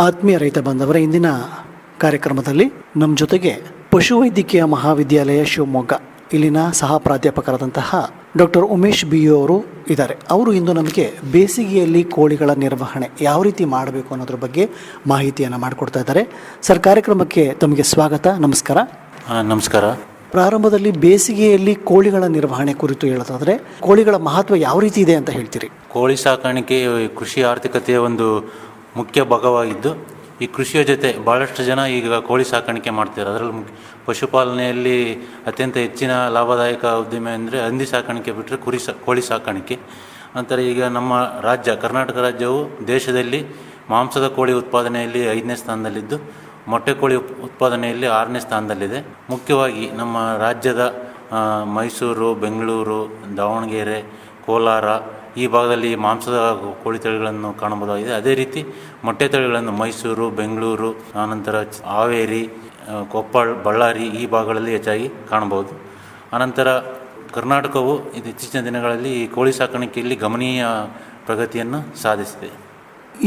ಆತ್ಮೀಯ ರೈತ ಬಾಂಧವರ ಇಂದಿನ ಕಾರ್ಯಕ್ರಮದಲ್ಲಿ ನಮ್ಮ ಜೊತೆಗೆ ಪಶುವೈದ್ಯಕೀಯ ಮಹಾವಿದ್ಯಾಲಯ ಶಿವಮೊಗ್ಗ. ಇಲ್ಲಿನ ಸಹ ಪ್ರಾಧ್ಯಾಪಕರಾದಂತಹ ಡಾಕ್ಟರ್ ಉಮೇಶ್ ಬಿ ಅವರು ಇದ್ದಾರೆ. ಅವರು ಇಂದು ನಮಗೆ ಬೇಸಿಗೆಯಲ್ಲಿ ಕೋಳಿಗಳ ನಿರ್ವಹಣೆ ಯಾವ ರೀತಿ ಮಾಡಬೇಕು ಅನ್ನೋದ್ರ ಬಗ್ಗೆ ಮಾಹಿತಿಯನ್ನು ಮಾಡಿಕೊಡ್ತಾ ಇದ್ದಾರೆ. ಸರ್ ಕಾರ್ಯಕ್ರಮಕ್ಕೆ ತಮಗೆ ಸ್ವಾಗತ ನಮಸ್ಕಾರ. ನಮಸ್ಕಾರ. ಪ್ರಾರಂಭದಲ್ಲಿ ಬೇಸಿಗೆಯಲ್ಲಿ ಕೋಳಿಗಳ ನಿರ್ವಹಣೆ ಕುರಿತು ಹೇಳೋದಾದರೆ ಕೋಳಿಗಳ ಮಹತ್ವ ಯಾವ ರೀತಿ ಇದೆ ಅಂತ ಹೇಳ್ತೀರಿ? ಕೋಳಿ ಸಾಕಾಣಿಕೆ ಕೃಷಿ ಆರ್ಥಿಕತೆಯ ಒಂದು ಮುಖ್ಯ ಭಾಗವಾಗಿದ್ದು, ಈ ಕೃಷಿಯ ಜೊತೆ ಭಾಳಷ್ಟು ಜನ ಈಗ ಕೋಳಿ ಸಾಕಾಣಿಕೆ ಮಾಡ್ತಾರೆ ಅದರಲ್ಲಿ ಪಶುಪಾಲನೆಯಲ್ಲಿ ಅತ್ಯಂತ ಹೆಚ್ಚಿನ ಲಾಭದಾಯಕ ಉದ್ಯಮ ಅಂದರೆ ಹಂದಿ ಸಾಕಾಣಿಕೆ ಬಿಟ್ಟರೆ ಕುರಿ ಕೋಳಿ ಸಾಕಾಣಿಕೆ. ನಂತರ ಈಗ ನಮ್ಮ ರಾಜ್ಯ, ಕರ್ನಾಟಕ ರಾಜ್ಯವು ದೇಶದಲ್ಲಿ ಮಾಂಸದ ಕೋಳಿ ಉತ್ಪಾದನೆಯಲ್ಲಿ ಐದನೇ ಸ್ಥಾನದಲ್ಲಿದ್ದು, ಮೊಟ್ಟೆ ಕೋಳಿ ಉತ್- ಉತ್ಪಾದನೆಯಲ್ಲಿ ಆರನೇ ಸ್ಥಾನದಲ್ಲಿದೆ. ಮುಖ್ಯವಾಗಿ ನಮ್ಮ ರಾಜ್ಯದ ಮೈಸೂರು, ಬೆಂಗಳೂರು, ದಾವಣಗೆರೆ, ಕೋಲಾರ ಈ ಭಾಗದಲ್ಲಿ ಮಾಂಸದ ಕೋಳಿ ತಳಿಗಳನ್ನು ಕಾಣಬಹುದಾಗಿದೆ. ಅದೇ ರೀತಿ ಮೊಟ್ಟೆ ತಳಿಗಳನ್ನು ಮೈಸೂರು ಬೆಂಗಳೂರು ಆನಂತರ ಹಾವೇರಿ ಕೊಪ್ಪಳ ಬಳ್ಳಾರಿ ಈ ಭಾಗಗಳಲ್ಲಿ ಹೆಚ್ಚಾಗಿ ಕಾಣಬಹುದು. ಆನಂತರ ಕರ್ನಾಟಕವು ಇತ್ತೀಚಿನ ದಿನಗಳಲ್ಲಿ ಈ ಕೋಳಿ ಸಾಕಾಣಿಕೆಯಲ್ಲಿ ಗಮನೀಯ ಪ್ರಗತಿಯನ್ನು ಸಾಧಿಸಿದೆ.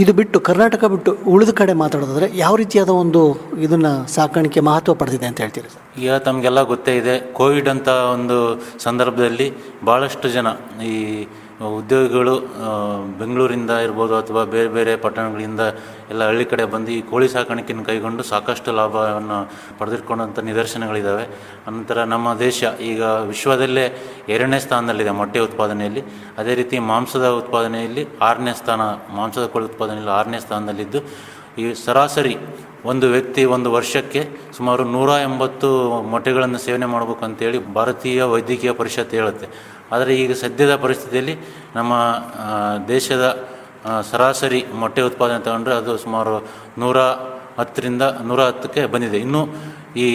ಇದು ಬಿಟ್ಟು ಕರ್ನಾಟಕ ಬಿಟ್ಟು ಉಳಿದ ಕಡೆ ಮಾತಾಡೋದಾದರೆ ಯಾವ ರೀತಿಯಾದ ಒಂದು ಇದನ್ನು ಸಾಕಾಣಿಕೆ ಮಹತ್ವ ಪಡೆದಿದೆ ಅಂತ ಹೇಳ್ತೀರಿ ಸರ್? ಈಗ ತಮಗೆಲ್ಲ ಗೊತ್ತೇ ಇದೆ ಕೋವಿಡ್ ಅಂತ ಒಂದು ಸಂದರ್ಭದಲ್ಲಿ ಭಾಳಷ್ಟು ಜನ ಈ ಉದ್ಯೋಗಿಗಳು ಬೆಂಗಳೂರಿಂದ ಇರ್ಬೋದು ಅಥವಾ ಬೇರೆ ಬೇರೆ ಪಟ್ಟಣಗಳಿಂದ ಎಲ್ಲ ಹಳ್ಳಿ ಕಡೆ ಬಂದು ಈ ಕೋಳಿ ಸಾಕಾಣಿಕೆಯನ್ನು ಕೈಗೊಂಡು ಸಾಕಷ್ಟು ಲಾಭವನ್ನು ಪಡೆದಿಟ್ಕೊಂಡಂಥ ನಿದರ್ಶನಗಳಿದ್ದಾವೆ ಅನಂತರ ನಮ್ಮ ದೇಶ ಈಗ ವಿಶ್ವದಲ್ಲೇ ಎರಡನೇ ಸ್ಥಾನದಲ್ಲಿದೆ ಮೊಟ್ಟೆ ಉತ್ಪಾದನೆಯಲ್ಲಿ. ಅದೇ ರೀತಿ ಮಾಂಸದ ಉತ್ಪಾದನೆಯಲ್ಲಿ ಆರನೇ ಸ್ಥಾನ, ಮಾಂಸದ ಕೋಳಿ ಉತ್ಪಾದನೆಯಲ್ಲಿ ಆರನೇ ಸ್ಥಾನದಲ್ಲಿದ್ದು, ಈ ಸರಾಸರಿ ಒಂದು ವ್ಯಕ್ತಿ ಒಂದು ವರ್ಷಕ್ಕೆ ಸುಮಾರು ನೂರ ಎಂಬತ್ತು ಮೊಟ್ಟೆಗಳನ್ನು ಸೇವನೆ ಮಾಡಬೇಕು ಅಂತೇಳಿ ಭಾರತೀಯ ವೈದ್ಯಕೀಯ ಪರಿಷತ್ ಹೇಳುತ್ತೆ. ಆದರೆ ಈಗ ಸದ್ಯದ ಪರಿಸ್ಥಿತಿಯಲ್ಲಿ ನಮ್ಮ ದೇಶದ ಸರಾಸರಿ ಮೊಟ್ಟೆ ಉತ್ಪಾದನೆ ತಗೊಂಡ್ರೆ ಅದು ಸುಮಾರು ನೂರ ಹತ್ತರಿಂದ ನೂರ ಹತ್ತಕ್ಕೆ ಬಂದಿದೆ. ಇನ್ನು ಈ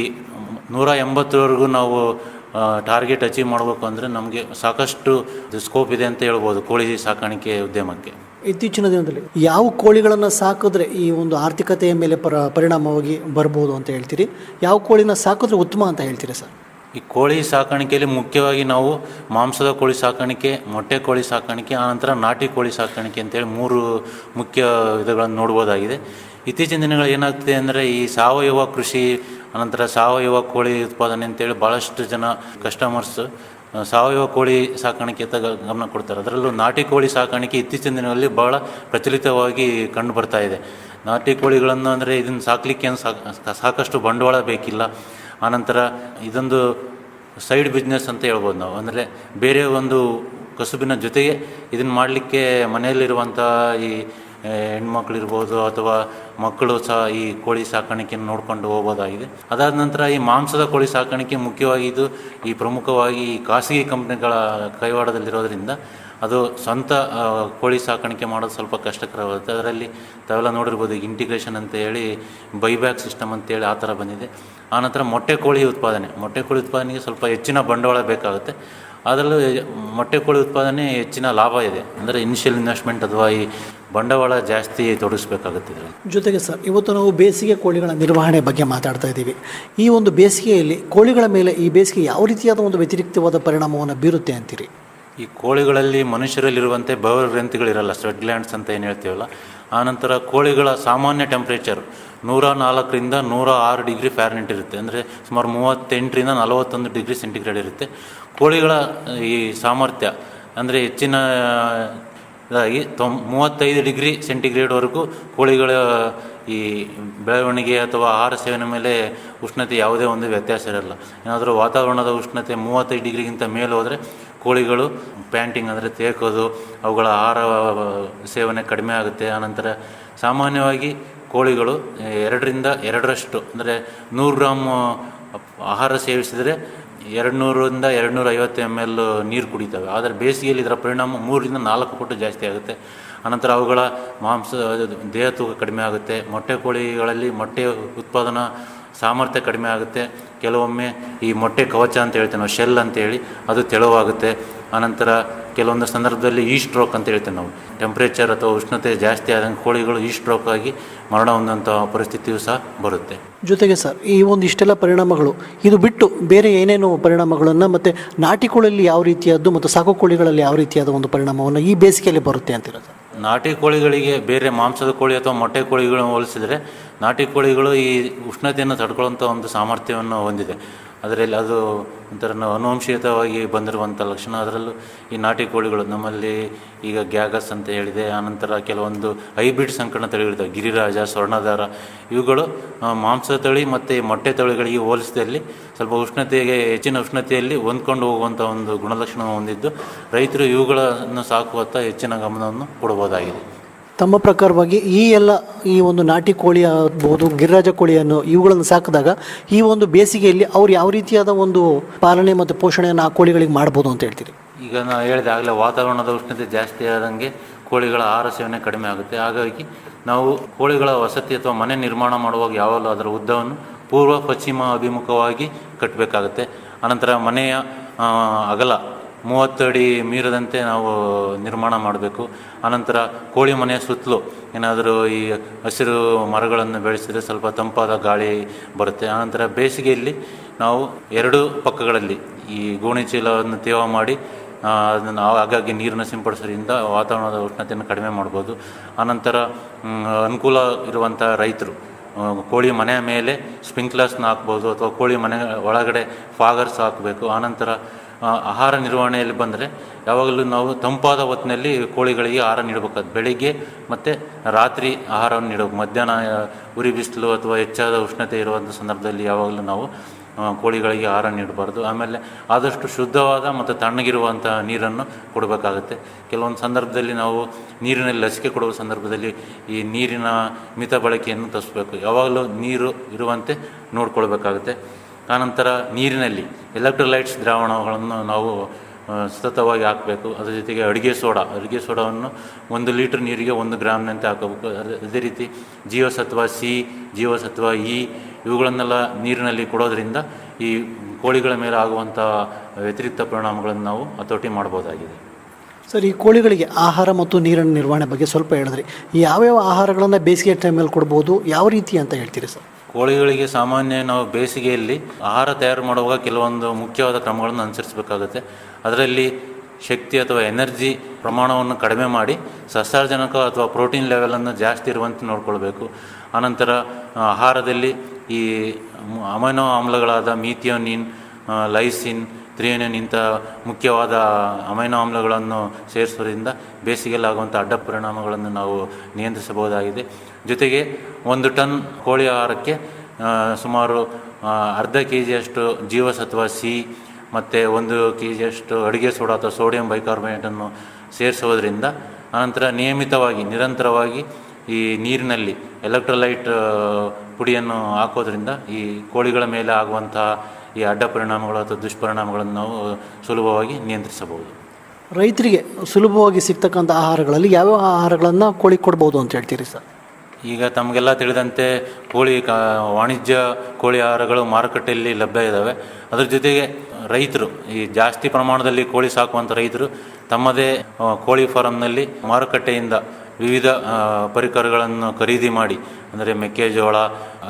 ನೂರ ಎಂಬತ್ತರವರೆಗೂ ನಾವು ಟಾರ್ಗೆಟ್ ಅಚೀವ್ ಮಾಡಬೇಕು ಅಂದರೆ ನಮಗೆ ಸಾಕಷ್ಟು ಸ್ಕೋಪ್ ಇದೆ ಅಂತ ಹೇಳ್ಬೋದು ಕೋಳಿ ಸಾಕಾಣಿಕೆ ಉದ್ಯಮಕ್ಕೆ. ಇತ್ತೀಚಿನ ದಿನದಲ್ಲಿ ಯಾವ ಕೋಳಿಗಳನ್ನು ಸಾಕಿದ್ರೆ ಈ ಒಂದು ಆರ್ಥಿಕತೆಯ ಮೇಲೆ ಪರ, ಪರಿಣಾಮವಾಗಿ ಬರ್ಬೋದು ಅಂತ ಹೇಳ್ತೀರಿ? ಯಾವ ಕೋಳಿನ ಸಾಕಿದ್ರೆ ಉತ್ತಮ ಅಂತ ಹೇಳ್ತೀರಿ ಸರ್? ಈ ಕೋಳಿ ಸಾಕಾಣಿಕೆಯಲ್ಲಿ ಮುಖ್ಯವಾಗಿ ನಾವು ಮಾಂಸದ ಕೋಳಿ ಸಾಕಾಣಿಕೆ, ಮೊಟ್ಟೆ ಕೋಳಿ ಸಾಕಾಣಿಕೆ ಆನಂತರ ನಾಟಿ ಕೋಳಿ ಸಾಕಾಣಿಕೆ ಅಂತೇಳಿ ಮೂರು ಮುಖ್ಯ ವಿಧಗಳನ್ನು ನೋಡ್ಬೋದಾಗಿದೆ. ಇತ್ತೀಚಿನ ದಿನಗಳು ಏನಾಗ್ತಿದೆ ಅಂದರೆ ಈ ಸಾವಯವ ಕೃಷಿ ಅನಂತರ ಸಾವಯವ ಕೋಳಿ ಉತ್ಪಾದನೆ ಅಂತೇಳಿ ಭಾಳಷ್ಟು ಜನ ಕಸ್ಟಮರ್ಸ್ ಸಾವಯವ ಕೋಳಿ ಸಾಕಾಣಿಕೆ ಅಂತ ಗಮನ ಕೊಡ್ತಾರೆ. ಅದರಲ್ಲೂ ನಾಟಿ ಕೋಳಿ ಸಾಕಾಣಿಕೆ ಇತ್ತೀಚಿನ ದಿನಗಳಲ್ಲಿ ಭಾಳ ಪ್ರಚಲಿತವಾಗಿ ಕಂಡು ಬರ್ತಾ ಇದೆ. ನಾಟಿ ಕೋಳಿಗಳನ್ನು ಅಂದರೆ ಇದನ್ನು ಸಾಕಲಿಕ್ಕೆ ಸಾಕಷ್ಟು ಬಂಡವಾಳ ಬೇಕಿಲ್ಲ. ಆನಂತರ ಇದೊಂದು ಸೈಡ್ ಬಿಸ್ನೆಸ್ ಅಂತ ಹೇಳ್ಬೋದು ನಾವು. ಅಂದರೆ ಬೇರೆ ಒಂದು ಕಸುಬಿನ ಜೊತೆಗೆ ಇದನ್ನು ಮಾಡಲಿಕ್ಕೆ ಮನೆಯಲ್ಲಿರುವಂಥ ಈ ಹೆಣ್ಮಕ್ಳಿರ್ಬೋದು ಅಥವಾ ಮಕ್ಕಳು ಸಹ ಈ ಕೋಳಿ ಸಾಕಾಣಿಕೆಯನ್ನು ನೋಡ್ಕೊಂಡು ಹೋಗ್ಬೋದಾಗಿದೆ. ಅದಾದ ನಂತರ ಈ ಮಾಂಸದ ಕೋಳಿ ಸಾಕಾಣಿಕೆ ಮುಖ್ಯವಾಗಿ ಇದು ಈ ಪ್ರಮುಖವಾಗಿ ಖಾಸಗಿ ಕಂಪ್ನಿಗಳ ಕೈವಾಡದಲ್ಲಿರೋದ್ರಿಂದ ಅದು ಸ್ವಂತ ಕೋಳಿ ಸಾಕಾಣಿಕೆ ಮಾಡೋದು ಸ್ವಲ್ಪ ಕಷ್ಟಕರವಾಗುತ್ತೆ. ಅದರಲ್ಲಿ ತಾವೆಲ್ಲ ನೋಡಿರ್ಬೋದು ಇಂಟಿಗ್ರೇಷನ್ ಅಂತ ಹೇಳಿ ಬೈಬ್ಯಾಕ್ ಸಿಸ್ಟಮ್ ಅಂತೇಳಿ ಆ ಥರ ಬಂದಿದೆ. ಆನಂತರ ಮೊಟ್ಟೆ ಕೋಳಿ ಉತ್ಪಾದನೆ. ಮೊಟ್ಟೆ ಕೋಳಿ ಉತ್ಪಾದನೆಗೆ ಸ್ವಲ್ಪ ಹೆಚ್ಚಿನ ಬಂಡವಾಳ ಬೇಕಾಗುತ್ತೆ. ಅದರಲ್ಲೂ ಮೊಟ್ಟೆ ಕೋಳಿ ಉತ್ಪಾದನೆ ಹೆಚ್ಚಿನ ಲಾಭ ಇದೆ. ಅಂದರೆ ಇನಿಷಿಯಲ್ ಇನ್ವೆಸ್ಟ್ಮೆಂಟ್ ಅಥವಾ ಈ ಬಂಡವಾಳ ಜಾಸ್ತಿ ತೊಡಗಿಸ್ಬೇಕಾಗುತ್ತೆ ಇದರಲ್ಲಿ. ಜೊತೆಗೆ ಸರ್, ಇವತ್ತು ನಾವು ಬೇಸಿಗೆ ಕೋಳಿಗಳ ನಿರ್ವಹಣೆ ಬಗ್ಗೆ ಮಾತಾಡ್ತಾ ಇದ್ದೀವಿ. ಈ ಒಂದು ಬೇಸಿಗೆಯಲ್ಲಿ ಕೋಳಿಗಳ ಮೇಲೆ ಈ ಬೇಸಿಗೆ ಯಾವ ರೀತಿಯಾದ ಒಂದು ವ್ಯತಿರಿಕ್ತವಾದ ಪರಿಣಾಮವನ್ನು ಬೀರುತ್ತೆ ಅಂತೀರಿ? ಈ ಕೋಳಿಗಳಲ್ಲಿ ಮನುಷ್ಯರಲ್ಲಿರುವಂತೆ ಬವರ್ ಗ್ರಂಥಿಗಳಿರಲ್ಲ ಸ್ವೆಟ್ ಗ್ಲ್ಯಾಂಡ್ಸ್ ಅಂತ ಏನು ಹೇಳ್ತೀವಲ್ಲ? ಆನಂತರ ಕೋಳಿಗಳ ಸಾಮಾನ್ಯ ಟೆಂಪ್ರೇಚರ್ ನೂರ ನಾಲ್ಕರಿಂದ ನೂರ ಆರು ಡಿಗ್ರಿ ಫ್ಯಾರ್ನೆಟ್ ಇರುತ್ತೆ. ಅಂದರೆ ಸುಮಾರು ಮೂವತ್ತೆಂಟರಿಂದ ನಲವತ್ತೊಂದು ಡಿಗ್ರಿ ಸೆಂಟಿಗ್ರೇಡ್ ಇರುತ್ತೆ. ಕೋಳಿಗಳ, ಈ ಸಾಮರ್ಥ್ಯ ಅಂದರೆ ಹೆಚ್ಚಿನ, ಇದಾಗಿ ತೊಂ, ಮೂವತ್ತೈದು ಡಿಗ್ರಿ ಸೆಂಟಿಗ್ರೇಡ್ವರೆಗೂ ಕೋಳಿಗಳ, ಈ ಬೆಳವಣಿಗೆ ಅಥವಾ ಆಹಾರ ಸೇವನೆ ಮೇಲೆ ಉಷ್ಣತೆ ಯಾವುದೇ ಒಂದು ವ್ಯತ್ಯಾಸ ಇರಲ್ಲ. ಏನಾದರೂ ವಾತಾವರಣದ ಉಷ್ಣತೆ ಮೂವತ್ತೈದು ಡಿಗ್ರಿಗಿಂತ ಮೇಲೆ ಹೋದರೆ ಕೋಳಿಗಳು ಪ್ಯಾಂಟಿಂಗ್ ಅಂದರೆ ತೇಕೋದು, ಅವುಗಳ ಆಹಾರ ಸೇವನೆ ಕಡಿಮೆ ಆಗುತ್ತೆ. ಆನಂತರ ಸಾಮಾನ್ಯವಾಗಿ ಕೋಳಿಗಳು ಎರಡರಿಂದ ಎರಡರಷ್ಟು, ಅಂದರೆ ನೂರು ಗ್ರಾಮ್ ಆಹಾರ ಸೇವಿಸಿದರೆ ಎರಡು ನೂರರಿಂದ ಎರಡು ನೂರ ಐವತ್ತು ಎಂ ಎಲ್ ನೀರು ಕುಡಿತವೆ. ಆದರೆ ಬೇಸಿಗೆಯಲ್ಲಿ ಇದರ ಪರಿಣಾಮ ಮೂರರಿಂದ ನಾಲ್ಕು ಪಟ್ಟು ಜಾಸ್ತಿ ಆಗುತ್ತೆ. ಅನಂತರ ಅವುಗಳ ಮಾಂಸ ದೇಹ ತೂಕ ಕಡಿಮೆ ಆಗುತ್ತೆ. ಮೊಟ್ಟೆ ಕೋಳಿಗಳಲ್ಲಿ ಮೊಟ್ಟೆ ಉತ್ಪಾದನಾ ಸಾಮರ್ಥ್ಯ ಕಡಿಮೆ ಆಗುತ್ತೆ. ಕೆಲವೊಮ್ಮೆ ಈ ಮೊಟ್ಟೆ ಕವಚ ಅಂತ ಹೇಳ್ತೇವೆ ನಾವು ಶೆಲ್ ಅಂತೇಳಿ ಅದು ತೆಳುವಾಗುತ್ತೆ. ಆನಂತರ ಕೆಲವೊಂದು ಸಂದರ್ಭದಲ್ಲಿ ಈ ಸ್ಟ್ರೋಕ್ ಅಂತ ಹೇಳ್ತೇವೆ ನಾವು. ಟೆಂಪ್ರೇಚರ್ ಅಥವಾ ಉಷ್ಣತೆ ಜಾಸ್ತಿ ಆದಂಗೆ ಕೋಳಿಗಳು ಈ ಸ್ಟ್ರೋಕ್ ಆಗಿ ಮರಣ ಹೊಂದಂಥ ಪರಿಸ್ಥಿತಿಯು ಸಹ ಬರುತ್ತೆ. ಜೊತೆಗೆ ಸರ್, ಈ ಒಂದು ಇಷ್ಟೆಲ್ಲ ಪರಿಣಾಮಗಳು, ಇದು ಬಿಟ್ಟು ಬೇರೆ ಏನೇನು ಪರಿಣಾಮಗಳನ್ನು ಮತ್ತು ನಾಟಿ ಕೋಳಿಯಲ್ಲಿ ಯಾವ ರೀತಿಯದ್ದು ಮತ್ತು ಸಾಕು ಕೋಳಿಗಳಲ್ಲಿ ಯಾವ ರೀತಿಯಾದ ಒಂದು ಪರಿಣಾಮವನ್ನು ಈ ಬೇಸಿಗೆಯಲ್ಲಿ ಬರುತ್ತೆ ಅಂತೀರ ಸರ್? ನಾಟಿ ಕೋಳಿಗಳಿಗೆ ಬೇರೆ ಮಾಂಸದ ಕೋಳಿ ಅಥವಾ ಮೊಟ್ಟೆ ಕೋಳಿಗಳನ್ನು ಹೋಲಿಸಿದರೆ ನಾಟಿ ಕೋಳಿಗಳು ಈ ಉಷ್ಣತೆಯನ್ನು ತಡ್ಕೊಳ್ಳುವಂಥ ಒಂದು ಸಾಮರ್ಥ್ಯವನ್ನು ಹೊಂದಿದೆ. ಅದರಲ್ಲಿ ಅದು ಒಂಥರ ನಾವು ಅನುವಂಶೀಯತವಾಗಿ ಬಂದಿರುವಂಥ ಲಕ್ಷಣ. ಅದರಲ್ಲೂ ಈ ನಾಟಿ ಕೋಳಿಗಳು ನಮ್ಮಲ್ಲಿ ಈಗ ಗ್ಯಾಗಸ್ ಅಂತ ಹೇಳಿದೆ ಆನಂತರ ಕೆಲವೊಂದು ಹೈಬ್ರಿಡ್ ಸಂಕರಣ ತಳಿಗಳಿದ್ದಾವೆ ಗಿರಿರಾಜ ಸ್ವರ್ಣಧಾರ ಇವುಗಳು ಮಾಂಸ ತಳಿ ಮತ್ತು ಮೊಟ್ಟೆ ತಳಿಗಳಿಗೆ ಹೋಲಿಸಿದಲ್ಲಿ ಸ್ವಲ್ಪ ಉಷ್ಣತೆಗೆ, ಹೆಚ್ಚಿನ ಉಷ್ಣತೆಯಲ್ಲಿ ಹೊಂದ್ಕೊಂಡು ಹೋಗುವಂಥ ಒಂದು ಗುಣಲಕ್ಷಣ ಹೊಂದಿದ್ದು ರೈತರು ಇವುಗಳನ್ನು ಸಾಕುವತ್ತ ಹೆಚ್ಚಿನ ಗಮನವನ್ನು ಕೊಡಬಹುದಾಗಿದೆ. ತಮ್ಮ ಪ್ರಕಾರವಾಗಿ ಈ ಎಲ್ಲ ಈ ಒಂದು ನಾಟಿ ಕೋಳಿ ಆಗ್ಬೋದು, ಗಿರಿರಾಜ ಕೋಳಿಯನ್ನು ಇವುಗಳನ್ನು ಸಾಕಿದಾಗ ಈ ಒಂದು ಬೇಸಿಗೆಯಲ್ಲಿ ಅವ್ರು ಯಾವ ರೀತಿಯಾದ ಒಂದು ಪಾಲನೆ ಮತ್ತು ಪೋಷಣೆಯನ್ನು ಆ ಕೋಳಿಗಳಿಗೆ ಮಾಡ್ಬೋದು ಅಂತ ಹೇಳ್ತೀರಿ? ಈಗ ನಾನು ಹೇಳಿದೆ, ಆಗಲೇ ವಾತಾವರಣದ ಉಷ್ಣತೆ ಜಾಸ್ತಿ ಆದಂಗೆ ಕೋಳಿಗಳ ಆಹಾರ ಸೇವನೆ ಕಡಿಮೆ ಆಗುತ್ತೆ. ಹಾಗಾಗಿ ನಾವು ಕೋಳಿಗಳ ವಸತಿ ಅಥವಾ ಮನೆ ನಿರ್ಮಾಣ ಮಾಡುವಾಗ ಯಾವಾಗಲೂ ಅದರ ಉದ್ದವನ್ನು ಪೂರ್ವ ಪಶ್ಚಿಮ ಅಭಿಮುಖವಾಗಿ ಕಟ್ಟಬೇಕಾಗುತ್ತೆ. ಅನಂತರ ಮನೆಯ ಅಗಲ ಮೂವತ್ತು ಅಡಿ ಮೀರದಂತೆ ನಾವು ನಿರ್ಮಾಣ ಮಾಡಬೇಕು. ಆನಂತರ ಕೋಳಿ ಮನೆಯ ಸುತ್ತಲೂ ಏನಾದರೂ ಈ ಹಸಿರು ಮರಗಳನ್ನು ಬೆಳೆಸಿದರೆ ಸ್ವಲ್ಪ ತಂಪಾದ ಗಾಳಿ ಬರುತ್ತೆ. ಆನಂತರ ಬೇಸಿಗೆಯಲ್ಲಿ ನಾವು ಎರಡು ಪಕ್ಕಗಳಲ್ಲಿ ಈ ಗೋಣಿ ಚೀಲವನ್ನು ತೇವ ಮಾಡಿ ಅದನ್ನು ಹಾಗಾಗಿ ನೀರನ್ನು ಸಿಂಪಡಿಸೋದ್ರಿಂದ ವಾತಾವರಣದ ಉಷ್ಣತೆಯನ್ನು ಕಡಿಮೆ ಮಾಡ್ಬೋದು. ಆನಂತರ ಅನುಕೂಲ ಇರುವಂಥ ರೈತರು ಕೋಳಿ ಮನೆಯ ಮೇಲೆ ಸ್ಪ್ರಿಂಕ್ಲರ್ಸ್ನ ಹಾಕ್ಬೋದು ಅಥವಾ ಕೋಳಿ ಮನೆ ಒಳಗಡೆ ಫಾಗರ್ಸ್ ಹಾಕಬೇಕು. ಆನಂತರ ಆಹಾರ ನಿರ್ವಹಣೆಯಲ್ಲಿ ಬಂದರೆ ಯಾವಾಗಲೂ ನಾವು ತಂಪಾದ ಹೊತ್ತಿನಲ್ಲಿ ಕೋಳಿಗಳಿಗೆ ಆಹಾರ ನೀಡಬೇಕಾದ ಬೆಳಿಗ್ಗೆ ಮತ್ತು ರಾತ್ರಿ ಆಹಾರವನ್ನು ನೀಡಬೇಕು. ಮಧ್ಯಾಹ್ನ ಉರಿ ಬಿಸಿಲು ಅಥವಾ ಹೆಚ್ಚಾದ ಉಷ್ಣತೆ ಇರುವಂಥ ಸಂದರ್ಭದಲ್ಲಿ ಯಾವಾಗಲೂ ನಾವು ಕೋಳಿಗಳಿಗೆ ಆಹಾರ ನೀಡಬಾರ್ದು. ಆಮೇಲೆ ಆದಷ್ಟು ಶುದ್ಧವಾದ ಮತ್ತು ತಣ್ಣಗಿರುವಂಥ ನೀರನ್ನು ಕೊಡಬೇಕಾಗುತ್ತೆ. ಕೆಲವೊಂದು ಸಂದರ್ಭದಲ್ಲಿ ನಾವು ನೀರಿನಲ್ಲಿ ಲಸಿಕೆ ಕೊಡುವ ಸಂದರ್ಭದಲ್ಲಿ ಈ ನೀರಿನ ಮಿತ ಬಳಕೆಯನ್ನು ಯಾವಾಗಲೂ ನೀರು ಇರುವಂತೆ ನೋಡ್ಕೊಳ್ಬೇಕಾಗುತ್ತೆ. ಆನಂತರ ನೀರಿನಲ್ಲಿ ಎಲೆಕ್ಟ್ರೋಲೈಟ್ಸ್ ದ್ರಾವಣಗಳನ್ನು ನಾವು ಸತತವಾಗಿ ಹಾಕಬೇಕು. ಅದರ ಜೊತೆಗೆ ಅಡುಗೆ ಸೋಡಾ. ಅಡುಗೆ ಸೋಡಾವನ್ನು ಒಂದು ಲೀಟ್ರ್ ನೀರಿಗೆ ಒಂದು ಗ್ರಾಮ್ನಂತೆ ಹಾಕಬೇಕು. ಅದೇ- ರೀತಿ ಜೀವಸತ್ವ ಸಿ, ಜೀವಸತ್ವ ಇ, ಇವುಗಳನ್ನೆಲ್ಲ ನೀರಿನಲ್ಲಿ ಕೊಡೋದ್ರಿಂದ ಈ ಕೋಳಿಗಳ ಮೇಲೆ ಆಗುವಂಥ ವ್ಯತಿರಿಕ್ತ ಪರಿಣಾಮಗಳನ್ನು ನಾವು ಹತೋಟಿ ಮಾಡ್ಬೋದಾಗಿದೆ ಸರ್, ಈ ಕೋಳಿಗಳಿಗೆ ಆಹಾರ ಮತ್ತು ನೀರಿನ ನಿರ್ವಹಣೆ ಬಗ್ಗೆ ಸ್ವಲ್ಪ ಹೇಳಿದ್ರಿ. ಯಾವ್ಯಾವ ಆಹಾರಗಳನ್ನು ಬೇಸಿಗೆ ಟೈಮಲ್ಲಿ ಕೊಡ್ಬೋದು? ಯಾವ ರೀತಿ ಅಂತ ಹೇಳ್ತೀರಿ ಸರ್? ಕೋಳಿಗಳಿಗೆ ಸಾಮಾನ್ಯ ನಾವು ಬೇಸಿಗೆಯಲ್ಲಿ ಆಹಾರ ತಯಾರು ಮಾಡುವಾಗ ಕೆಲವೊಂದು ಮುಖ್ಯವಾದ ಕ್ರಮಗಳನ್ನು ಅನುಸರಿಸಬೇಕಾಗುತ್ತೆ. ಅದರಲ್ಲಿ ಶಕ್ತಿ ಅಥವಾ ಎನರ್ಜಿ ಪ್ರಮಾಣವನ್ನು ಕಡಿಮೆ ಮಾಡಿ ಸಸ್ಯಾರ್ಜನಕ ಅಥವಾ ಪ್ರೋಟೀನ್ ಲೆವೆಲನ್ನು ಜಾಸ್ತಿ ಇರುವಂತೆ ನೋಡ್ಕೊಳ್ಬೇಕು. ಆನಂತರ ಆಹಾರದಲ್ಲಿ ಈ ಅಮೈನೋ ಆಮ್ಲಗಳಾದ ಮೀಥಿಯೋನಿನ್ ಲೈಸಿನ್ ತ್ರಿಯೋನಿನ್ ಇಂಥ ಮುಖ್ಯವಾದ ಅಮೈನೋ ಆಮ್ಲಗಳನ್ನು ಸೇರಿಸೋದ್ರಿಂದ ಬೇಸಿಗೆಯಲ್ಲಿ ಆಗುವಂಥ ಅಡ್ಡ ಪರಿಣಾಮಗಳನ್ನು ನಾವು ನಿಯಂತ್ರಿಸಬಹುದಾಗಿದೆ. ಜೊತೆಗೆ ಒಂದು ಟನ್ ಕೋಳಿ ಆಹಾರಕ್ಕೆ ಸುಮಾರು ಅರ್ಧ ಕೆ ಜಿಯಷ್ಟು ಜೀವಸತ್ವ ಸಿ, ಮತ್ತು ಒಂದು ಕೆ ಜಿಯಷ್ಟು ಅಡುಗೆ ಸೋಡಾ ಅಥವಾ ಸೋಡಿಯಂ ಬೈಕಾರ್ಬೋನೇಟನ್ನು ಸೇರಿಸೋದ್ರಿಂದ ಆನಂತರ ನಿಯಮಿತವಾಗಿ, ನಿರಂತರವಾಗಿ ಈ ನೀರಿನಲ್ಲಿ ಎಲೆಕ್ಟ್ರೋಲೈಟ್ ಪುಡಿಯನ್ನು ಹಾಕೋದ್ರಿಂದ ಈ ಕೋಳಿಗಳ ಮೇಲೆ ಆಗುವಂತಹ ಈ ಅಡ್ಡ ಪರಿಣಾಮಗಳು ಅಥವಾ ದುಷ್ಪರಿಣಾಮಗಳನ್ನು ನಾವು ಸುಲಭವಾಗಿ ನಿಯಂತ್ರಿಸಬಹುದು. ರೈತರಿಗೆ ಸುಲಭವಾಗಿ ಸಿಗ್ತಕ್ಕಂಥ ಆಹಾರಗಳಲ್ಲಿ ಯಾವ್ಯಾವ ಆಹಾರಗಳನ್ನು ಕೋಳಿ ಕೊಡ್ಬೋದು ಅಂತ ಹೇಳ್ತೀರಿ ಸರ್? ಈಗ ತಮಗೆಲ್ಲ ತಿಳಿದಂತೆ ಕೋಳಿ ಕಾ, ವಾಣಿಜ್ಯ ಕೋಳಿ ಆಹಾರಗಳು ಮಾರುಕಟ್ಟೆಯಲ್ಲಿ ಲಭ್ಯ ಇದ್ದಾವೆ ಅದರ ಜೊತೆಗೆ ರೈತರು, ಈ ಜಾಸ್ತಿ ಪ್ರಮಾಣದಲ್ಲಿ ಕೋಳಿ ಸಾಕುವಂಥ ರೈತರು ತಮ್ಮದೇ ಕೋಳಿ ಫಾರಂನಲ್ಲಿ ಮಾರುಕಟ್ಟೆಯಿಂದ ವಿವಿಧ ಪರಿಕರಗಳನ್ನು ಖರೀದಿ ಮಾಡಿ, ಅಂದರೆ ಮೆಕ್ಕೆಜೋಳ,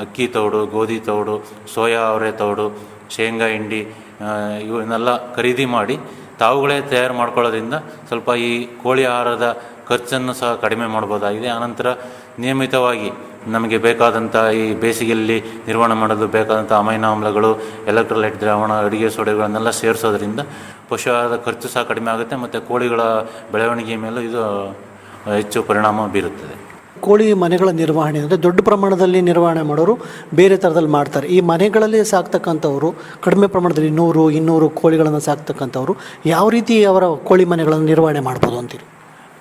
ಅಕ್ಕಿ ತೌಡು, ಗೋಧಿ ತೌಡು, ಸೋಯಾ ಅವರೆ ತೌಡು, ಶೇಂಗಾ, ಹಿಂಡಿ ಇವನ್ನೆಲ್ಲ ಖರೀದಿ ಮಾಡಿ ತಾವುಗಳೇ ತಯಾರು ಮಾಡ್ಕೊಳ್ಳೋದ್ರಿಂದ ಸ್ವಲ್ಪ ಈ ಕೋಳಿ ಆಹಾರದ ಖರ್ಚನ್ನು ಸಹ ಕಡಿಮೆ ಮಾಡ್ಬೋದಾಗಿದೆ. ಆನಂತರ ನಿಯಮಿತವಾಗಿ ನಮಗೆ ಬೇಕಾದಂಥ ಈ ಬೇಸಿಗೆಯಲ್ಲಿ ನಿರ್ವಹಣೆ ಮಾಡಲು ಬೇಕಾದಂಥ ಅಮೈನ ಆಮ್ಲಗಳು ಎಲೆಕ್ಟ್ರೋಲೈಟ್ ದ್ರಾವಣ, ಅಡುಗೆ ಸೊಡೆಗಳನ್ನೆಲ್ಲ ಸೇರಿಸೋದ್ರಿಂದ ಪಶುಹಾರದ ಖರ್ಚು ಸಹ ಕಡಿಮೆ ಆಗುತ್ತೆ ಮತ್ತು ಕೋಳಿಗಳ ಬೆಳವಣಿಗೆ ಮೇಲೂ ಇದು ಹೆಚ್ಚು ಪರಿಣಾಮ ಬೀರುತ್ತದೆ. ಕೋಳಿ ಮನೆಗಳ ನಿರ್ವಹಣೆ ಅಂದರೆ ದೊಡ್ಡ ಪ್ರಮಾಣದಲ್ಲಿ ನಿರ್ವಹಣೆ ಮಾಡೋರು ಬೇರೆ ಥರದಲ್ಲಿ ಮಾಡ್ತಾರೆ. ಈ ಮನೆಗಳಲ್ಲಿ ಸಾಕ್ತಕ್ಕಂಥವ್ರು, ಕಡಿಮೆ ಪ್ರಮಾಣದಲ್ಲಿ ನೂರು, ಇನ್ನೂರು ಕೋಳಿಗಳನ್ನು ಸಾಕ್ತಕ್ಕಂಥವ್ರು ಯಾವ ರೀತಿ ಅವರ ಕೋಳಿ ಮನೆಗಳನ್ನು ನಿರ್ವಹಣೆ ಮಾಡ್ಬೋದು ಅಂತೀರಿ?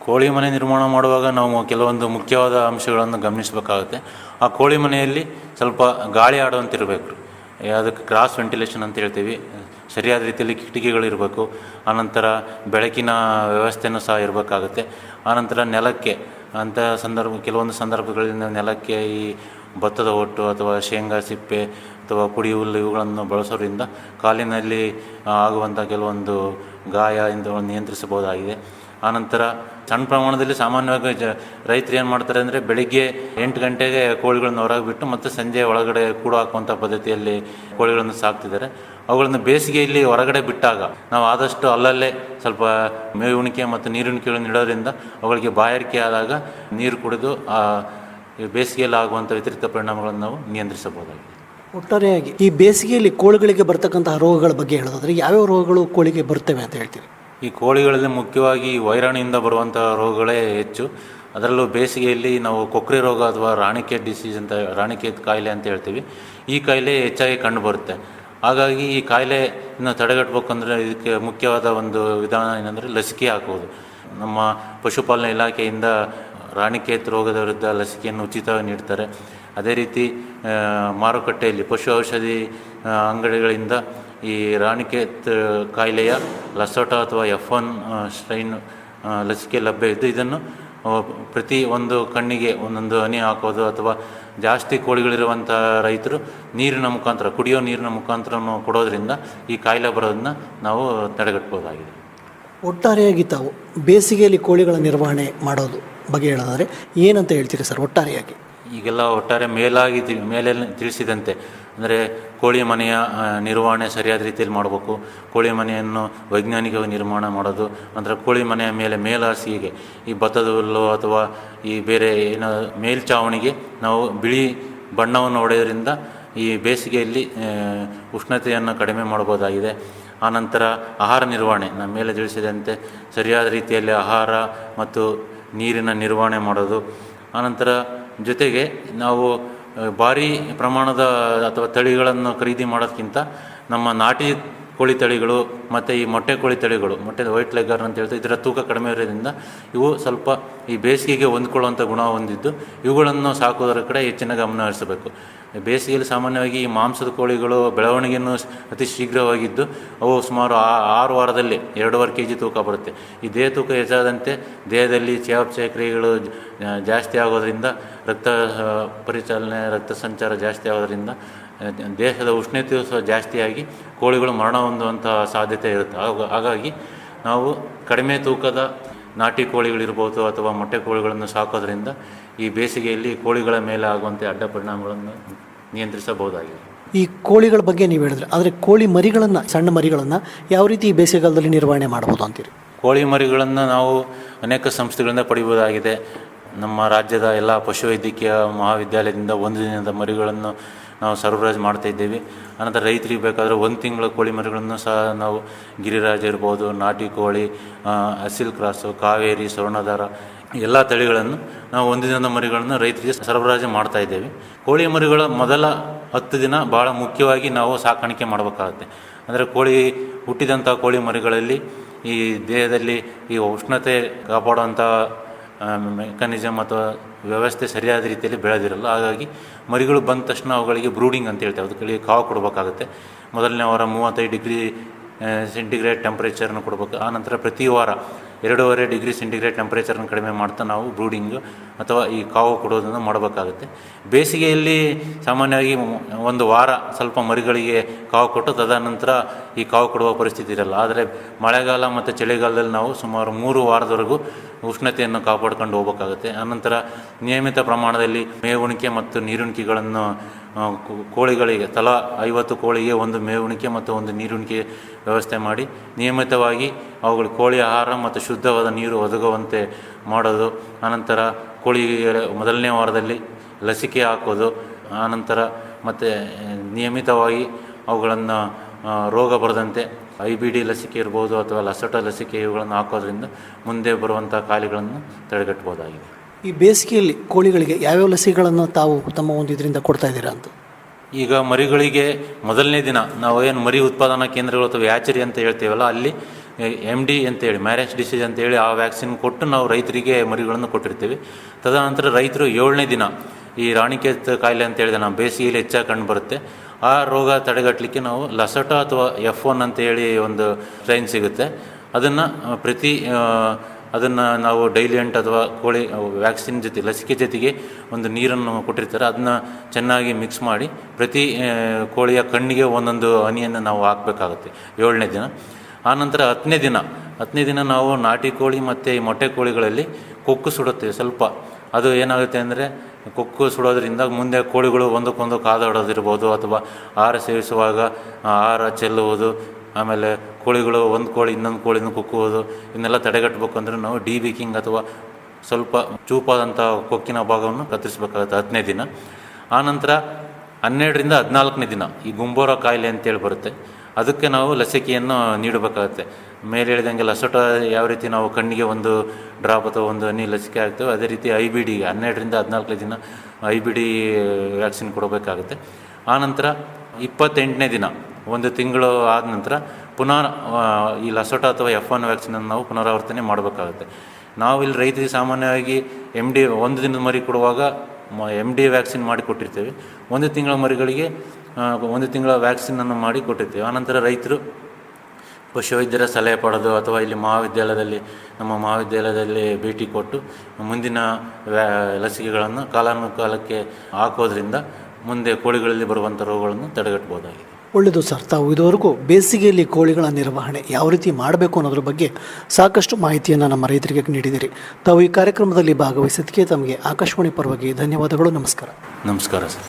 ಕೋಳಿ ಮನೆ ನಿರ್ಮಾಣ ಮಾಡುವಾಗ ನಾವು ಕೆಲವೊಂದು ಮುಖ್ಯವಾದ ಅಂಶಗಳನ್ನು ಗಮನಿಸಬೇಕಾಗುತ್ತೆ. ಆ ಕೋಳಿ ಮನೆಯಲ್ಲಿ ಸ್ವಲ್ಪ ಗಾಳಿ ಆಡುವಂತಿರಬೇಕು. ಅದಕ್ಕೆ ಕ್ರಾಸ್ ವೆಂಟಿಲೇಷನ್ ಅಂತ ಹೇಳ್ತೀವಿ. ಸರಿಯಾದ ರೀತಿಯಲ್ಲಿ ಕಿಟಕಿಗಳು ಇರಬೇಕು. ಆನಂತರ ಬೆಳಕಿನ ವ್ಯವಸ್ಥೆನೂ ಸಹ ಇರಬೇಕಾಗುತ್ತೆ. ಆನಂತರ ನೆಲಕ್ಕೆ ಅಂಥ ಸಂದರ್ಭ, ಕೆಲವೊಂದು ಸಂದರ್ಭಗಳಲ್ಲಿ ನೆಲಕ್ಕೆ ಈ ಭತ್ತದ ಹೊಟ್ಟು ಅಥವಾ ಶೇಂಗಾ, ಸಿಪ್ಪೆ ಅಥವಾ ಪುಡಿ ಹುಲ್ಲು ಇವುಗಳನ್ನು ಬಳಸೋದ್ರಿಂದ ಕಾಲಿನಲ್ಲಿ ಆಗುವಂಥ ಕೆಲವೊಂದು ಗಾಯ ಇಂಥವನ್ನು ನಿಯಂತ್ರಿಸಬಹುದಾಗಿದೆ. ಆನಂತರ ಸಣ್ಣ ಪ್ರಮಾಣದಲ್ಲಿ ಸಾಮಾನ್ಯವಾಗಿ ಜ ರೈತರು ಏನು ಮಾಡ್ತಾರೆ ಅಂದರೆ ಬೆಳಿಗ್ಗೆ ಎಂಟು ಗಂಟೆಗೆ ಕೋಳಿಗಳನ್ನು ಹೊರಗೆ ಬಿಟ್ಟು ಮತ್ತು ಸಂಜೆ ಒಳಗಡೆ ಕೂಡು ಹಾಕುವಂಥ ಪದ್ಧತಿಯಲ್ಲಿ ಕೋಳಿಗಳನ್ನು ಸಾಕ್ತಿದ್ದಾರೆ. ಅವುಗಳನ್ನು ಬೇಸಿಗೆಯಲ್ಲಿ ಹೊರಗಡೆ ಬಿಟ್ಟಾಗ ನಾವು ಆದಷ್ಟು ಅಲ್ಲಲ್ಲೇ ಸ್ವಲ್ಪ ಮೇವುಣಿಕೆ ಮತ್ತು ನೀರುಣಿಕೆಗಳನ್ನು ಇಡೋದ್ರಿಂದ ಅವುಗಳಿಗೆ ಬಾಯಾರಿಕೆ ಆದಾಗ ನೀರು ಕುಡಿದು ಆ ಬೇಸಿಗೆಯಲ್ಲಿ ಆಗುವಂಥ ವ್ಯತಿರಿಕ್ತ ಪರಿಣಾಮಗಳನ್ನು ನಾವು ನಿಯಂತ್ರಿಸಬಹುದಾಗಿದೆ. ಒಟ್ಟಾರೆಯಾಗಿ ಈ ಬೇಸಿಗೆಯಲ್ಲಿ ಕೋಳಿಗಳಿಗೆ ಬರ್ತಕ್ಕಂತಹ ರೋಗಗಳ ಬಗ್ಗೆ ಹೇಳೋದಾದ್ರೆ ಯಾವ್ಯಾವ ರೋಗಗಳು ಕೋಳಿಗೆ ಬರ್ತವೆ ಅಂತ ಹೇಳ್ತೀವಿ ಈ ಕೋಳಿಗಳಲ್ಲಿ ಮುಖ್ಯವಾಗಿ ವೈರಾಣಿಯಿಂದ ಬರುವಂಥ ರೋಗಗಳೇ ಹೆಚ್ಚು. ಅದರಲ್ಲೂ ಬೇಸಿಗೆಯಲ್ಲಿ ನಾವು ಕೊಕ್ರಿ ರೋಗ ಅಥವಾ ರಾಣಿಕೇತ್ ಡಿಸೀಸ್ ಅಂತ ರಾಣಿಕೇತ್ ಕಾಯಿಲೆ ಅಂತ ಹೇಳ್ತೀವಿ. ಈ ಕಾಯಿಲೆ ಹೆಚ್ಚಾಗಿ ಕಂಡುಬರುತ್ತೆ ಹಾಗಾಗಿ ಈ ಕಾಯಿಲೆಯನ್ನು ತಡೆಗಟ್ಟಬೇಕಂದ್ರೆ ಇದಕ್ಕೆ ಮುಖ್ಯವಾದ ಒಂದು ವಿಧಾನ ಏನಂದರೆ ಲಸಿಕೆ ಹಾಕುವುದು. ನಮ್ಮ ಪಶುಪಾಲನೆ ಇಲಾಖೆಯಿಂದ ರಾಣಿಕೇತ್ ರೋಗದ ವಿರುದ್ಧ ಲಸಿಕೆಯನ್ನು ಉಚಿತವಾಗಿ ನೀಡ್ತಾರೆ. ಅದೇ ರೀತಿ ಮಾರುಕಟ್ಟೆಯಲ್ಲಿ ಪಶು ಔಷಧಿ ಅಂಗಡಿಗಳಿಂದ ಈ ರಾಣಿಕೇತ್ ಕಾಯಿಲೆಯ ಲಸೋಟ ಅಥವಾ ಎಫ್ ಒನ್ ಸ್ಟ್ರೈನ್ ಲಸಿಕೆ ಲಭ್ಯ ಇದ್ದು ಇದನ್ನು ಪ್ರತಿ ಒಂದು ಕಣ್ಣಿಗೆ ಒಂದೊಂದು ಹನಿ ಹಾಕೋದು ಅಥವಾ ಜಾಸ್ತಿ ಕೋಳಿಗಳಿರುವಂಥ ರೈತರು ನೀರಿನ ಮುಖಾಂತರ, ಕುಡಿಯೋ ನೀರಿನ ಮುಖಾಂತರ ಕೊಡೋದ್ರಿಂದ ಈ ಕಾಯಿಲೆ ಬರೋದನ್ನ ನಾವು ತಡೆಗಟ್ಬೋದಾಗಿದೆ. ಒಟ್ಟಾರೆಯಾಗಿ ತಾವು ಬೇಸಿಗೆಯಲ್ಲಿ ಕೋಳಿಗಳ ನಿರ್ವಹಣೆ ಮಾಡೋದು ಬಗ್ಗೆ ಹೇಳೋದಾದರೆ ಏನಂತ ಹೇಳ್ತೀರಿ ಸರ್ ಒಟ್ಟಾರೆಯಾಗಿ? ಈಗೆಲ್ಲ ಒಟ್ಟಾರೆ ಮೇಲಾಗಿ ಮೇಲೆ ತಿಳಿಸಿದಂತೆ. ಅಂದರೆ ಕೋಳಿ ಮನೆಯ ನಿರ್ವಹಣೆ ಸರಿಯಾದ ರೀತಿಯಲ್ಲಿ ಮಾಡಬೇಕು. ಕೋಳಿ ಮನೆಯನ್ನು ವೈಜ್ಞಾನಿಕವಾಗಿ ನಿರ್ಮಾಣ ಮಾಡೋದು. ಅಂದರೆ ಕೋಳಿ ಮನೆಯ ಮೇಲೆ ಮೇಲಾಸಿಗೆ ಈ ಭತ್ತದ ಹುಲ್ಲು ಅಥವಾ ಈ ಬೇರೆ ಏನೋ ಮೇಲ್ಛಾವಣಿಗೆ ನಾವು ಬಿಳಿ ಬಣ್ಣವನ್ನು ಹೊಡೆಯೋದ್ರಿಂದ ಈ ಬೇಸಿಗೆಯಲ್ಲಿ ಉಷ್ಣತೆಯನ್ನು ಕಡಿಮೆ ಮಾಡ್ಬೋದಾಗಿದೆ. ಆನಂತರ ಆಹಾರ ನಿರ್ವಹಣೆ. ನಮ್ಮ ಮೇಲೆ ತಿಳಿಸಿದಂತೆ ಸರಿಯಾದ ರೀತಿಯಲ್ಲಿ ಆಹಾರ ಮತ್ತು ನೀರಿನ ನಿರ್ವಹಣೆ ಮಾಡೋದು. ಆನಂತರ ಜೊತೆಗೆ ನಾವು ಭಾರಿ ಪ್ರಮಾಣದ ಅಥವಾ ತಳಿಗಳನ್ನು ಖರೀದಿ ಮಾಡೋದಕ್ಕಿಂತ ನಮ್ಮ ನಾಟಿ ಕೋಳಿ ತಳಿಗಳು ಮತ್ತು ಈ ಮೊಟ್ಟೆ ಕೋಳಿ ತಳಿಗಳು, ಮೊಟ್ಟೆ ವೈಟ್ ಲೆಗರ್ ಅಂತ ಹೇಳ್ತಾರೆ ಇದರ ತೂಕ ಕಡಿಮೆ ಇರೋದ್ರಿಂದ ಇವು ಸ್ವಲ್ಪ ಈ ಬೇಸಿಗೆಗೆ ಹೊಂದ್ಕೊಳ್ಳುವಂಥ ಗುಣ ಹೊಂದಿದ್ದು ಇವುಗಳನ್ನು ಸಾಕೋದರ ಕಡೆ ಹೆಚ್ಚಿನ ಗಮನ ಹರಿಸಬೇಕು. ಬೇಸಿಗೆಯಲ್ಲಿ ಸಾಮಾನ್ಯವಾಗಿ ಈ ಮಾಂಸದ ಕೋಳಿಗಳು ಬೆಳವಣಿಗೆಯನ್ನು ಅತಿ ಶೀಘ್ರವಾಗಿದ್ದು ಅವು ಸುಮಾರು ಆರು ವಾರದಲ್ಲಿ ಎರಡೂವರೆ ಕೆ ಜಿ ತೂಕ ಬರುತ್ತೆ. ಈ ದೇಹ ತೂಕ ಹೆಚ್ಚಾದಂತೆ ದೇಹದಲ್ಲಿ ಚಯಾಪಚಯ ಕ್ರಿಯೆಗಳು ಜಾಸ್ತಿ ಆಗೋದರಿಂದ ರಕ್ತ ಪರಿಚಾಲನೆ, ರಕ್ತ ಸಂಚಾರ ಜಾಸ್ತಿ ಆಗೋದರಿಂದ ದೇಹದ ಉಷ್ಣತೆಯು ಸಹ ಜಾಸ್ತಿಯಾಗಿ ಕೋಳಿಗಳು ಮರಣ ಹೊಂದುವಂತಹ ಸಾಧ್ಯತೆ ಇರುತ್ತೆ. ಹಾಗ- ಹಾಗಾಗಿ ನಾವು ಕಡಿಮೆ ತೂಕದ ನಾಟಿ ಕೋಳಿಗಳಿರ್ಬೋದು ಅಥವಾ ಮೊಟ್ಟೆ ಕೋಳಿಗಳನ್ನು ಸಾಕೋದ್ರಿಂದ ಈ ಬೇಸಿಗೆಯಲ್ಲಿ ಕೋಳಿಗಳ ಮೇಲೆ ಆಗುವಂಥ ಅಡ್ಡ ಪರಿಣಾಮಗಳನ್ನು ನಿಯಂತ್ರಿಸಬಹುದಾಗಿದೆ. ಈ ಕೋಳಿಗಳ ಬಗ್ಗೆ ನೀವು ಹೇಳಿದ್ರೆ ಆದರೆ ಕೋಳಿ ಮರಿಗಳನ್ನು ಸಣ್ಣ ಮರಿಗಳನ್ನು ಯಾವ ರೀತಿ ಈ ಬೇಸಿಗೆಗಾಲದಲ್ಲಿ ನಿರ್ವಹಣೆ ಮಾಡ್ಬೋದು ಅಂತೀರಿ? ಕೋಳಿ ಮರಿಗಳನ್ನು ನಾವು ಅನೇಕ ಸಂಸ್ಥೆಗಳಿಂದ ಪಡಿಬೋದಾಗಿದೆ ನಮ್ಮ ರಾಜ್ಯದ ಎಲ್ಲ ಪಶುವೈದ್ಯಕೀಯ ಮಹಾವಿದ್ಯಾಲಯದಿಂದ ಒಂದು ದಿನದ ಮರಿಗಳನ್ನು ನಾವು ಸರಬರಾಜು ಇದ್ದೇವೆ. ಅನಂತರ ರೈತರಿಗೆ ಬೇಕಾದರೆ ಒಂದು ತಿಂಗಳ ಕೋಳಿ ಮರಿಗಳನ್ನು ಸಹ ನಾವು ಗಿರಿರಾಜ ಇರ್ಬೋದು, ನಾಟಿ ಕೋಳಿ ಅಸಿಲ್ ಕ್ರಾಸು, ಕಾವೇರಿ ಸ್ವರ್ಣಧಾರ ಎಲ್ಲ ತಳಿಗಳನ್ನು ನಾವು ಒಂದು ದಿನದ ಮರಿಗಳನ್ನು ರೈತರಿಗೆ ಸರಬರಾಜು ಮಾಡ್ತಾ ಇದ್ದೇವೆ. ಕೋಳಿ ಮರಿಗಳ ಮೊದಲ ಹತ್ತು ದಿನ ಭಾಳ ಮುಖ್ಯವಾಗಿ ನಾವು ಸಾಕಾಣಿಕೆ ಮಾಡಬೇಕಾಗುತ್ತೆ. ಅಂದರೆ ಕೋಳಿ ಹುಟ್ಟಿದಂಥ ಕೋಳಿ ಮರಿಗಳಲ್ಲಿ ಈ ದೇಹದಲ್ಲಿ ಈ ಉಷ್ಣತೆ ಕಾಪಾಡುವಂಥ ಮೆಕ್ಯಾನಿಸಮ್ ಅಥವಾ ವ್ಯವಸ್ಥೆ ಸರಿಯಾದ ರೀತಿಯಲ್ಲಿ ಬೆಳೆದಿರಲ್ಲ. ಹಾಗಾಗಿ ಮರಿಗಳು ಬಂದ ತಕ್ಷಣ ಅವುಗಳಿಗೆ ಬ್ರೂಡಿಂಗ್ ಅಂತ ಹೇಳ್ತೇವೆ. ಅದಕ್ಕೆ ಕಾವು ಕೊಡಬೇಕಾಗುತ್ತೆ. ಮೊದಲನೇ ವಾರ ಮೂವತ್ತೈದು ಡಿಗ್ರಿ ಸೆಂಟಿಗ್ರೇಡ್ ಟೆಂಪ್ರೇಚರ್ನ ಕೊಡಬೇಕು. ಆನಂತರ ಪ್ರತಿ ವಾರ ಎರಡೂವರೆ ಡಿಗ್ರಿ ಸೆಂಟಿಗ್ರೇಡ್ ಟೆಂಪ್ರೇಚರ್ನ ಕಡಿಮೆ ಮಾಡ್ತಾ ನಾವು ಬ್ರೂಡಿಂಗ್ ಅಥವಾ ಈ ಕಾವು ಕೊಡೋದನ್ನು ಮಾಡಬೇಕಾಗುತ್ತೆ. ಬೇಸಿಗೆಯಲ್ಲಿ ಸಾಮಾನ್ಯವಾಗಿ ಒಂದು ವಾರ ಸ್ವಲ್ಪ ಮರಿಗಳಿಗೆ ಕಾವು ಕೊಟ್ಟು ತದನಂತರ ಈ ಕಾವು ಕೊಡುವ ಪರಿಸ್ಥಿತಿ ಇರಲ್ಲ. ಆದರೆ ಮಳೆಗಾಲ ಮತ್ತು ಚಳಿಗಾಲದಲ್ಲಿ ನಾವು ಸುಮಾರು ಮೂರು ವಾರದವರೆಗೂ ಉಷ್ಣತೆಯನ್ನು ಕಾಪಾಡ್ಕೊಂಡು ಹೋಗಬೇಕಾಗುತ್ತೆ. ಆನಂತರ ನಿಯಮಿತ ಪ್ರಮಾಣದಲ್ಲಿ ಮೇವುಣಿಕೆ ಮತ್ತು ನೀರುಣಿಕೆಗಳನ್ನು ಕೋಳಿಗಳಿಗೆ, ತಲಾ ಐವತ್ತು ಕೋಳಿಗೆ ಒಂದು ಮೇವುಣಿಕೆ ಮತ್ತು ಒಂದು ನೀರುಣಿಕೆ ವ್ಯವಸ್ಥೆ ಮಾಡಿ ನಿಯಮಿತವಾಗಿ ಅವುಗಳು ಕೋಳಿ ಆಹಾರ ಮತ್ತು ಶುದ್ಧವಾದ ನೀರು ಒದಗುವಂತೆ ಮಾಡೋದು. ಆನಂತರ ಕೋಳಿಗೆ ಮೊದಲನೇ ವಾರದಲ್ಲಿ ಲಸಿಕೆ ಹಾಕೋದು. ಆನಂತರ ಮತ್ತು ನಿಯಮಿತವಾಗಿ ಅವುಗಳನ್ನು ರೋಗ ಬರದಂತೆ ಐ ಬಿ ಡಿ ಲಸಿಕೆ ಇರ್ಬೋದು ಅಥವಾ ಲಸಟ ಲಸಿಕೆ ಇವುಗಳನ್ನು ಹಾಕೋದ್ರಿಂದ ಮುಂದೆ ಬರುವಂಥ ಕಾಯಿಲೆಗಳನ್ನು ತಡೆಗಟ್ಟಬಹುದಾಗಿದೆ. ಈ ಬೇಸಿಗೆಯಲ್ಲಿ ಕೋಳಿಗಳಿಗೆ ಯಾವ್ಯಾವ ಲಸಿಕೆಗಳನ್ನು ತಾವು ತಮ್ಮ ಒಂದು ಇದರಿಂದ ಕೊಡ್ತಾ ಇದ್ದೀರಾ ಅಂತ? ಈಗ ಮರಿಗಳಿಗೆ ಮೊದಲನೇ ದಿನ ನಾವು ಏನು ಮರಿ ಉತ್ಪಾದನಾ ಕೇಂದ್ರಗಳು ಅಥವಾ ಯಾಚರಿ ಅಂತ ಹೇಳ್ತೀವಲ್ಲ ಅಲ್ಲಿ ಎಂ ಡಿ ಅಂತೇಳಿ ಮ್ಯಾರೇಜ್ ಡಿಸೀಸ್ ಅಂತೇಳಿ ಆ ವ್ಯಾಕ್ಸಿನ್ ಕೊಟ್ಟು ನಾವು ರೈತರಿಗೆ ಮರಿಗಳನ್ನು ಕೊಟ್ಟಿರ್ತೀವಿ. ತದನಂತರ ರೈತರು ಏಳನೇ ದಿನ ಈ ರಾಣಿಕೇತ ಕಾಯಿಲೆ ಅಂತ ಹೇಳಿದೆ ನಾವು ಬೇಸಿಗೆಯಲ್ಲಿ ಹೆಚ್ಚಾಗಿ ಕಂಡು ಬರುತ್ತೆ. ಆ ರೋಗ ತಡೆಗಟ್ಟಲಿಕ್ಕೆ ನಾವು ಲಸಟ ಅಥವಾ ಎಫ್ ಒನ್ ಅಂತೇಳಿ ಒಂದು ಟ್ರೈನ್ ಸಿಗುತ್ತೆ. ಅದನ್ನು ಪ್ರತಿ ಅದನ್ನು ನಾವು ಡೈಲಿಯಂಟ್ ಅಥವಾ ಕೋಳಿ ವ್ಯಾಕ್ಸಿನ್ ಜೊತೆ, ಲಸಿಕೆ ಜೊತೆಗೆ ಒಂದು ನೀರನ್ನು ಕೊಟ್ಟಿರ್ತಾರೆ. ಅದನ್ನ ಚೆನ್ನಾಗಿ ಮಿಕ್ಸ್ ಮಾಡಿ ಪ್ರತಿ ಕೋಳಿಯ ಕಣ್ಣಿಗೆ ಒಂದೊಂದು ಹನಿಯನ್ನು ನಾವು ಹಾಕಬೇಕಾಗುತ್ತೆ ಏಳನೇ ದಿನ. ಆನಂತರ ಹತ್ತನೇ ದಿನ. ಹತ್ತನೇ ದಿನ ನಾವು ನಾಟಿ ಕೋಳಿ ಮತ್ತು ಮೊಟ್ಟೆ ಕೋಳಿಗಳಲ್ಲಿ ಕೊಕ್ಕು ಸುಡುತ್ತೇವೆ ಸ್ವಲ್ಪ. ಅದು ಏನಾಗುತ್ತೆ ಅಂದರೆ ಕೊಕ್ಕು ಸುಡೋದ್ರಿಂದ ಮುಂದೆ ಕೋಳಿಗಳು ಒಂದಕ್ಕೊಂದು ಕಾದಾಡೋದಿರ್ಬೋದು ಅಥವಾ ಆಹಾರ ಸೇವಿಸುವಾಗ ಆಹಾರ ಚೆಲ್ಲುವುದು, ಆಮೇಲೆ ಕೋಳಿಗಳು ಒಂದು ಕೋಳಿ ಇನ್ನೊಂದು ಕೋಳಿನ ಕುಕ್ಕುವುದು ಇದನ್ನೆಲ್ಲ ತಡೆಗಟ್ಟಬೇಕು ಅಂದರೆ ನಾವು ಡಿ ಬಿಕಿಂಗ್ ಅಥವಾ ಸ್ವಲ್ಪ ಚೂಪಾದಂಥ ಕೊಕ್ಕಿನ ಭಾಗವನ್ನು ಕತ್ತರಿಸಬೇಕಾಗುತ್ತೆ ಹತ್ತನೇ ದಿನ. ಆನಂತರ ಹನ್ನೆರಡರಿಂದ ಹದಿನಾಲ್ಕನೇ ದಿನ ಈ ಗುಂಬೋರ ಕಾಯಿಲೆ ಅಂತೇಳಿ ಬರುತ್ತೆ. ಅದಕ್ಕೆ ನಾವು ಲಸಿಕೆಯನ್ನು ನೀಡಬೇಕಾಗುತ್ತೆ. ಮೇಲೆ ಹೇಳಿದಂಗೆ ಲಸೋಟ ಯಾವ ರೀತಿ ನಾವು ಕಣ್ಣಿಗೆ ಒಂದು ಡ್ರಾಪ್ ಅಥವಾ ಒಂದು ಹನಿ ಲಸಿಕೆ ಆಗ್ತೇವೆ ಅದೇ ರೀತಿ ಐ ಬಿ ಡಿಗೆ ಹನ್ನೆರಡರಿಂದ ಹದಿನಾಲ್ಕನೇ ದಿನ ಐ ಬಿ ಡಿ ವ್ಯಾಕ್ಸಿನ್ ಕೊಡಬೇಕಾಗುತ್ತೆ. ಆನಂತರ ಇಪ್ಪತ್ತೆಂಟನೇ ದಿನ, ಒಂದು ತಿಂಗಳು ಆದ ನಂತರ ಪುನಃ ಈ ಲಸೋಟ ಅಥವಾ ಎಫ್ ಒನ್ ವ್ಯಾಕ್ಸಿನನ್ನು ನಾವು ಪುನರಾವರ್ತನೆ ಮಾಡಬೇಕಾಗುತ್ತೆ. ನಾವು ಇಲ್ಲಿ ರೈತರಿಗೆ ಸಾಮಾನ್ಯವಾಗಿ ಎಂ ಡಿ ಒಂದು ದಿನದ ಮರಿ ಕೊಡುವಾಗ ಎಂ ಡಿ ವ್ಯಾಕ್ಸಿನ್ ಮಾಡಿ ಕೊಟ್ಟಿರ್ತೇವೆ. ಒಂದು ತಿಂಗಳ ಮರಿಗಳಿಗೆ ಒಂದು ತಿಂಗಳ ವ್ಯಾಕ್ಸಿನನ್ನು ಮಾಡಿ ಕೊಟ್ಟಿರ್ತೀವಿ ಆನಂತರ ರೈತರು ಪಶುವೈದ್ಯರ ಸಲಹೆ ಪಡೆದು ಅಥವಾ ಇಲ್ಲಿ ಮಹಾವಿದ್ಯಾಲಯದಲ್ಲಿ ನಮ್ಮ ಮಹಾವಿದ್ಯಾಲಯದಲ್ಲಿ ಭೇಟಿ ಕೊಟ್ಟು ಮುಂದಿನ ವ್ಯಾ ಲಸಿಕೆಗಳನ್ನು ಕಾಲಾನುಕಾಲಕ್ಕೆ ಹಾಕೋದ್ರಿಂದ ಮುಂದೆ ಕೋಳಿಗಳಲ್ಲಿ ಬರುವಂಥ ರೋಗಗಳನ್ನು ತಡೆಗಟ್ಟಬಹುದಾಗಿದೆ. ಒಳ್ಳೆಯದು ಸರ್. ತಾವು ಇದುವರೆಗೂ ಬೇಸಿಗೆಯಲ್ಲಿ ಕೋಳಿಗಳ ನಿರ್ವಹಣೆ ಯಾವ ರೀತಿ ಮಾಡಬೇಕು ಅನ್ನೋದ್ರ ಬಗ್ಗೆ ಸಾಕಷ್ಟು ಮಾಹಿತಿಯನ್ನು ನಮ್ಮ ರೈತರಿಗೆ ನೀಡಿದಿರಿ. ತಾವು ಈ ಕಾರ್ಯಕ್ರಮದಲ್ಲಿ ಭಾಗವಹಿಸಿದ್ದಕ್ಕೆ ತಮಗೆ ಆಕಾಶವಾಣಿ ಪರವಾಗಿ ಧನ್ಯವಾದಗಳು. ನಮಸ್ಕಾರ. ನಮಸ್ಕಾರ ಸರ್.